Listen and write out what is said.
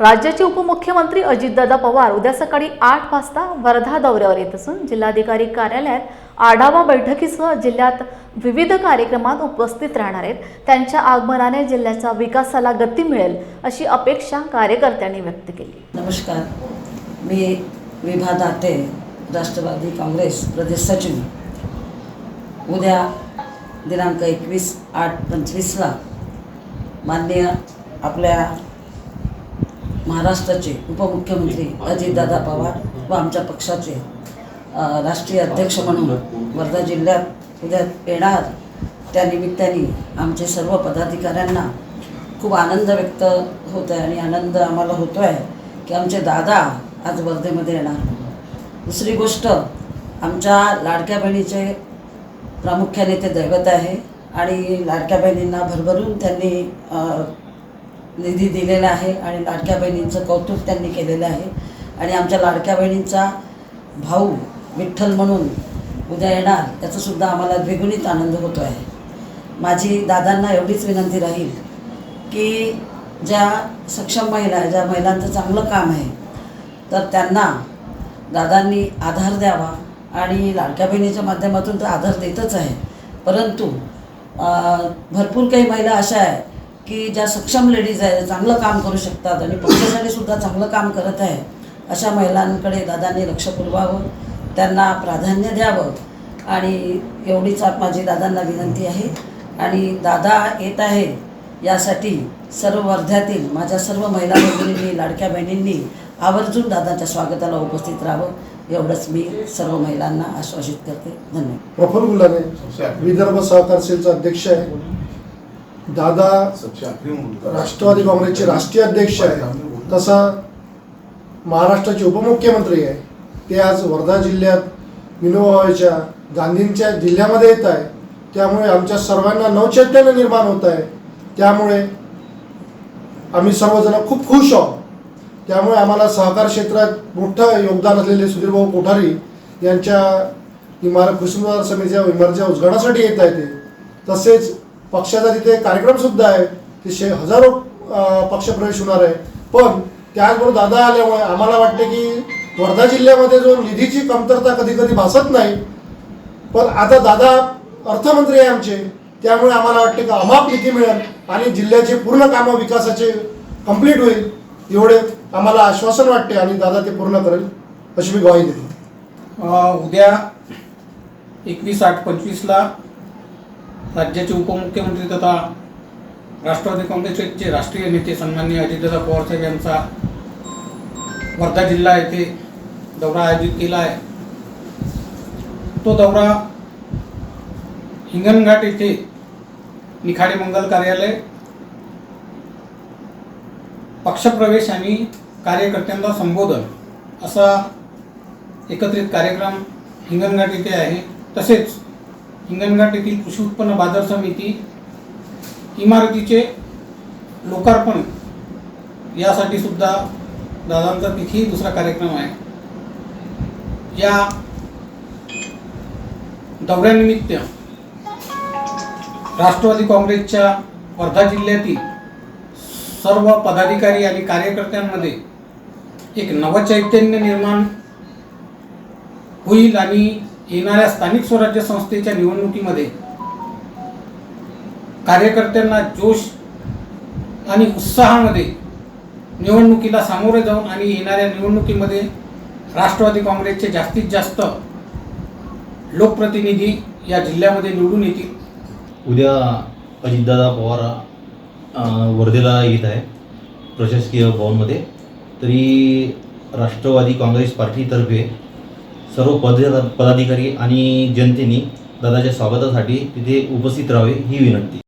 राज्याचे उपमुख्यमंत्री अजितदादा पवार उद्या सकाळी आठ वाजता वर्धा दौऱ्यावर येत असून जिल्हाधिकारी कार्यालयात आढावा बैठकीसह जिल्ह्यात विविध कार्यक्रमात उपस्थित राहणार आहेत. त्यांच्या आगमनाने जिल्ह्याच्या विकासाला गती मिळेल अशी अपेक्षा कार्यकर्त्यांनी व्यक्त केली. नमस्कार. मी विभा दाते राष्ट्रवादी काँग्रेस प्रदेश सचिव उद्या दिनांक एकवीस आठ पंचवीसला माननीय आपल्या महाराष्ट्राचे उपमुख्यमंत्री अजितदादा पवार व आमच्या पक्षाचे राष्ट्रीय अध्यक्ष म्हणून वर्धा जिल्ह्यात उद्या येणार. त्यानिमित्ताने आमचे सर्व पदाधिकाऱ्यांना खूप आनंद व्यक्त होत आहे आणि आनंद आम्हाला होतो आहे की आमचे दादा आज वर्धेमध्ये येणार. दुसरी गोष्ट आमच्या लाडक्या बहिणीचे प्रामुख्याने ते दैवत आहे आणि लाडक्या बहिणींना भरभरून त्यांनी निधी दिलेला आहे आणि लाडक्या बहिणींचं कौतुक त्यांनी केलेलं आहे. आणि आमच्या लाडक्या बहिणींचा भाऊ विठ्ठल म्हणून उद्या येणार याचासुद्धा आम्हाला द्विगुणित आनंद होतो आहे माझी दादांना एवढीच विनंती राहील की ज्या सक्षम महिला आहे ज्या महिलांचं चांगलं काम आहे तर त्यांना दादांनी आधार द्यावा आणि लाडक्या बहिणीच्या माध्यमातून तर आधार देतच आहे. परंतु भरपूर काही महिला अशा आहे की ज्या सक्षम लेडीज आहे चांगलं काम करू शकतात आणि पक्षासाठी सुद्धा चांगलं काम करत आहे अशा महिलांकडे दादांनी लक्ष पुरवावं त्यांना प्राधान्य द्यावं आणि एवढीच माझी दादांना विनंती आहे. आणि दादा येत आहे यासाठी सर्व वर्ध्यातील माझ्या सर्व महिला भगिनींनी लाडक्या बहिणींनी आवर्जून दादाच्या स्वागताला उपस्थित राहावं एवढंच मी सर्व महिलांना आश्वासित करते. धन्यवाद. प्रफुल्ल गुलाने विदर्भ सहकार सेलचा अध्यक्ष आहे. दादा राष्ट्रवादी काँग्रेसचे राष्ट्रीय अध्यक्ष आहे. तसा महाराष्ट्राचे उपमुख्यमंत्री आहे. ते आज वर्धा जिल्ह्यात विनोबाच्या गांधींच्या जिल्ह्यामध्ये येत आहे. त्यामुळे आमच्या सर्वांना नवचैतन्य निर्माण होत आहे. त्यामुळे आम्ही सर्वजण खूप खुश आहोत. त्यामुळे आम्हाला सहकार क्षेत्रात मोठं योगदान असलेले सुधीरभाऊ कोठारी यांच्या इमारत कृषी समितीच्या इमारतीच्या उद्घाटनासाठी येत आहे ते. तसेच पक्षाचा तिथे कार्यक्रमसुद्धा आहे. तिथे हजारो पक्ष पक्षप्रवेश होणार आहे. पण त्याचबरोबर दादा आल्यामुळे आम्हाला वाटते की वर्धा जिल्ह्यामध्ये जो निधीची कमतरता कधी कधी भासत नाही पण आता दादा अर्थमंत्री आहे आमचे त्यामुळे आम्हाला वाटते की अमाप निधी मिळेल आणि जिल्ह्याचे पूर्ण कामं विकासाचे कंप्लीट होईल एवढे आम्हाला आश्वासन वाटते आणि दादा ते पूर्ण करेल अशी मी ग्वाही देतो. उद्या एकवीस आठ पंचवीसला राज्याचे उपमुख्यमंत्री तथा राष्ट्रवादी काँग्रेसचे राष्ट्रीय नेते सन्माननीय अजितदादा पवारसाहेब यांचा वर्धा जिल्हा येथे दौरा आयोजित केला आहे. तो दौरा हिंगणघाट येथे निखाडे मंगल कार्यालय पक्षप्रवेश आणि कार्यकर्त्यांना संबोधन असा एकत्रित कार्यक्रम हिंगणघाट येथे आहे. तसेच हिंगणघाट येथील कृषी उत्पन्न बाजार समिती इमारतीचे लोकार्पण यासाठी सुद्धा दादांचा तिथेही दुसरा कार्यक्रम आहे. या दौऱ्यानिमित्त राष्ट्रवादी काँग्रेसच्या वर्धा जिल्ह्यातील सर्व पदाधिकारी आणि कार्यकर्त्यांमध्ये एक नवचैतन्य निर्माण होईल आणि येणाऱ्या स्थानिक स्वराज्य संस्थेच्या निवडणुकीमध्ये कार्यकर्त्यांना जोश आणि उत्साहामध्ये निवडणुकीला सामोरे जाऊन आणि येणाऱ्या निवडणुकीमध्ये राष्ट्रवादी काँग्रेसचे जास्तीत जास्त लोकप्रतिनिधी या जिल्ह्यामध्ये निवडून येतील. उद्या अजितदादा पवार वर्धेला येत आहे प्रशासकीय भवनमध्ये. तरी राष्ट्रवादी काँग्रेस पार्टीतर्फे सर्व पद पदाधिकारी आणि जनतेने दादाच्या स्वागतासाठी तिथे उपस्थित राहावे ही विनंती.